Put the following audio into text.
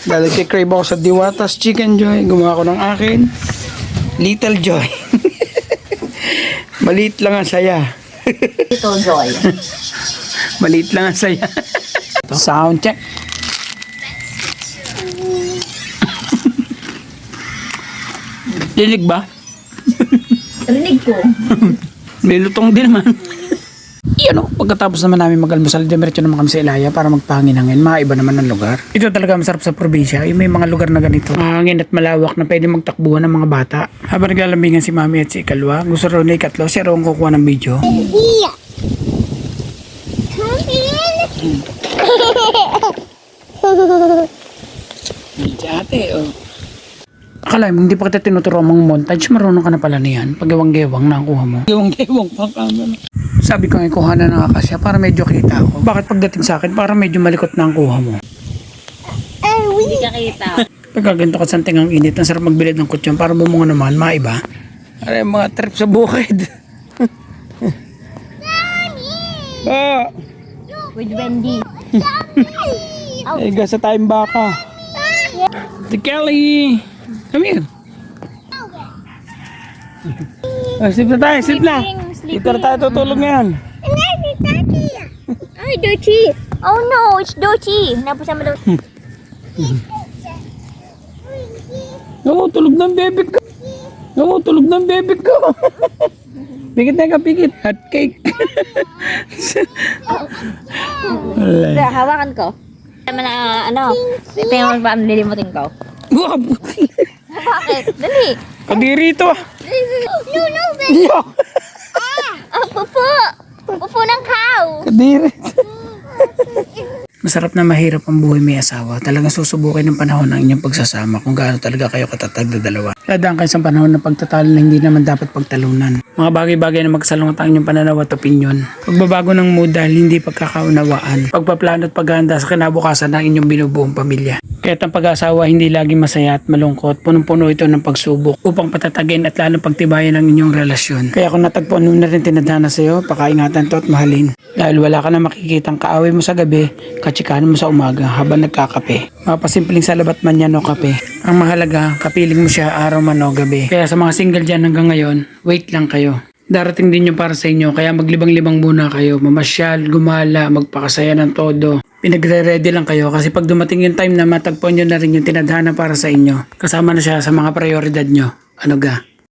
Dahil crave ako sa Diwatas Chicken Joy, gumawa ko ng akin. Little Joy. Maliit lang ang saya. Ito, Joy. Maliit lang ang saya. Sound check. Dinig ba? Rinig ko. May lutong din naman. Iyan o, pagkatapos naman namin mag-almusal, diretso naman kami sa Ilaya para magpahangin-hangin. Maiba naman ang lugar. Ito talaga masarap sa probinsya. Yung may mga lugar na ganito. Mahangin at malawak na pwede magtakbuhan ng mga bata. Habang naglalambingan si Mami at si Ikalwa, gusto raw ni Ikatlo, siya raw ang kukuha ng video. Here. Come in. Si ate, oh. Akala mo, hindi pa kita tinuturo mga montage, marunong ka na pala niyan. Pag gewang-gewang na ang kuha mo. Gewang-gewang pa camera. Sabi ko nga, kuha na nakakasya para medyo kita ako. Bakit pagdating sa akin, para medyo malikot na ang kuha mo? We Hindi ka kita. Pagka ganito ka santing ang init, ang sarap magbilid ng kutsyon para bumunga naman, maiba. Aray, mga trip sa bukid. ah, With Wendy. ay, gasa tayong baka. The Kelly! Come here. Ah, sleep na tayo, sleep na. Dito na tayo tutulog ngayon. Ay, Dochi! Oh no, it's Dochi! Napasama daw. Oo, tulog ng bebek ko. Oo, tulog ng bebek ko. pikit na ka, pikit. Hot cake. Wala. Hawakan ko. Tama na, ano, tingnan mo ba ang lilimutin ko? Wow, Bakit? Dali! kadiri ito. ah. No, no, Yo, Oh, pupo! Pupo ng cow! kadiri. Masarap na mahirap ang buhay may asawa. Talagang susubukin ng panahon ng inyong pagsasama kung gaano talaga kayo katatag na dalawa. Ladaan kayo sa panahon ng pagtatalo na hindi naman dapat pagtalunan. Mga bagay-bagay na magsalungat ang inyong pananaw at opinyon. Pagbabago ng mood dahil hindi pagkakaunawaan. Pagpaplano at paghahanda sa kinabukasan ng inyong binubuong pamilya. Kaya't ang pag-asawa hindi laging masaya at malungkot. Punong-puno ito ng pagsubok upang patatagin at lalo pagtibayan ang inyong relasyon. Kaya kung natagpuan mo na rin tinadhana sa iyo, pakaingatan to at mahalin. Dahil wala ka na makikitang kaaway mo sa gabi, katsikahan mo sa umaga habang nagkakape. Mapasimpleng salabat man yan o kape. Ang mahalaga, kapiling mo siya araw man o gabi. Kaya sa mga single dyan hanggang ngayon, wait lang kayo. Darating din yung para sa inyo, kaya maglibang-libang muna kayo. Mamasyal, gumala, magpakasaya ng todo. Pinagre-ready lang kayo kasi pag dumating yung time na matagpuan nyo na rin yung tinadhana para sa inyo, kasama na siya sa mga prioridad nyo. Ano ga?